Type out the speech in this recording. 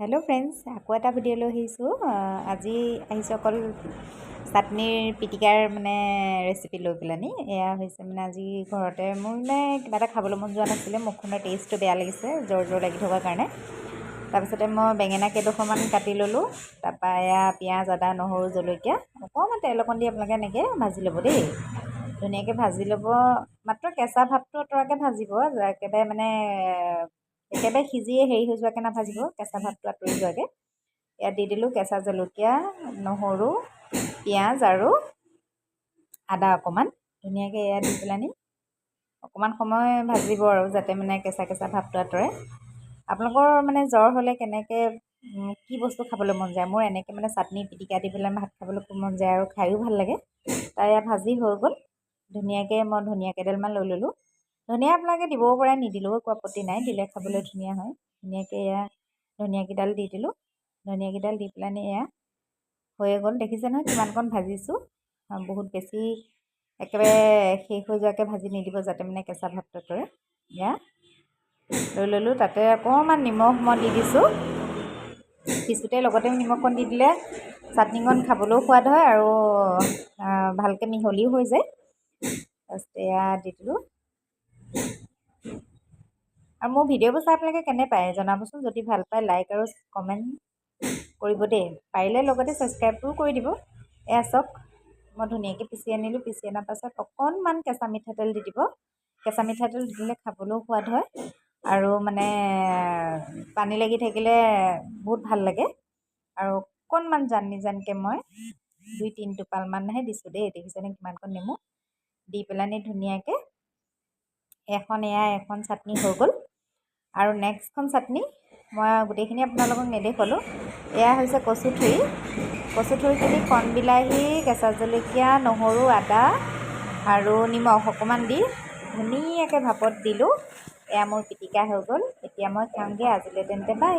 Hello friends আকৌ এটা video লৈ আহিছোঁ। আজি আহিছোঁ অকল চাটনিৰ পিটিকাৰ মানে ৰেচিপি লৈ পেলানি। এয়া হৈছে মানে আজি ঘৰতে মোৰ মানে কিবা এটা খাবলৈ মন যোৱা নাছিলে মুখখনৰ টেষ্টটো বেয়া লাগিছে জ্বৰ জ্বৰ লাগি থকাৰ কাৰণে। তাৰপিছতে মই বেঙেনা কেইডোখৰমান কাটি ল'লোঁ তাৰপৰা এয়া পিঁয়াজ আদা নহৰু জলকীয়া অকণমান তেল অকণ দি আপোনালোকে এনেকৈ ভাজি ল'ব দেই। ধুনীয়াকৈ ভাজি ল'ব মাত্ৰ কেঁচা ভাৱটো আঁতৰাকৈ ভাজিব একেবাৰে মানে একেবাৰে সিজিয়ে হেৰি হৈ যোৱাকৈ নাভাজিব কেঁচা ভাৱটো আঁতৰি যোৱাকৈ। ইয়াত দি দিলোঁ কেঁচা জলকীয়া নহৰু পিঁয়াজ আৰু আদা অকণমান। ধুনীয়াকৈ এয়া দি পেলানি অকণমান সময় ভাজিব আৰু যাতে মানে কেঁচা কেঁচা ভাৱটো আঁতৰে আপোনালোকৰ মানে জ্বৰ হ'লে কেনেকৈ কি বস্তু খাবলৈ মন যায়? মোৰ এনেকৈ মানে চাটনি পিটিকা দি পেলাই ভাত খাবলৈ খুব মন যায় আৰু খায়ো ভাল লাগে। এয়া ভাজি হৈ গ'ল। ধুনীয়াকৈ মই ধনিয়া কেইডালমান লৈ ল'লোঁ। ধনিয়া আপোনালোকে দিবও পাৰে নিদিলেও একো আপত্তি নাই দিলে খাবলৈ ধুনীয়া হয় ধুনীয়াকৈ এয়া ধনিয়াকেইডাল দি দিলোঁ ধনিয়াকেইডাল দি পেলাইনি এয়া হৈয়ে গ'ল দেখিছে নহয় কিমানকণ ভাজিছোঁ বহুত বেছি একেবাৰে শেষ হৈ যোৱাকৈ ভাজি নিদিব যাতে মানে কেঁচা ভাৱটো আঁতৰে এয়া লৈ ল'লোঁ তাতে অকণমান নিমখ মই দি দিছোঁ পিছোঁতে লগতে নিমখকণ দি দিলে চাটনিকণ খাবলৈও সোৱাদ হয় আৰু ভালকৈ মিহলিও হৈ যায় তাৰপিছত এয়া দি দিলোঁ মোৰ ভিডিঅ'বোৰ চাই আপোনালোকে কেনে পায়? জনাবচোন যদি ভাল পায় লাইক আৰু কমেণ্ট কৰিব দেই। পাৰিলে লগতে ছাবস্ক্ৰাইবটোও কৰি দিব। এয়া চাওক মই ধুনীয়াকৈ পিচি আনিলোঁ। পিচি অনাৰ পাছত অকণমান কেঁচা মিঠাতেল দি দিব। কেঁচা মিঠাতেল দিলে খাবলৈও সোৱাদ হয়। আৰু মানে পানী লাগি থাকিলে বহুত ভাল লাগে। আৰু অকণমান জান নিজানকৈ মই দুই তিনি টোপালমানহে দিছোঁ দেই। দেখিছেনে কিমানকণ নেমু? দি পেলানি ধুনীয়াকৈ। এখন এয়া এখন চাটনি হৈ গ'ল। আৰু নেক্সটখন চাটনি মই গোটেইখিনি আপোনালোকক নেদেখুৱালোঁ। এয়া হৈছে কচুথুৰি কচুথুৰিখিনি কণ বিলাহী কেঁচা জলকীয়া নহৰু আদা আৰু নিমখ অকণমান দি ধুনীয়াকৈ ভাপত দিলোঁ। এয়া মোৰ পিটিকা হৈ গ'ল। এতিয়া মই খাওঁগৈ আজিলৈ তেন্তে বাই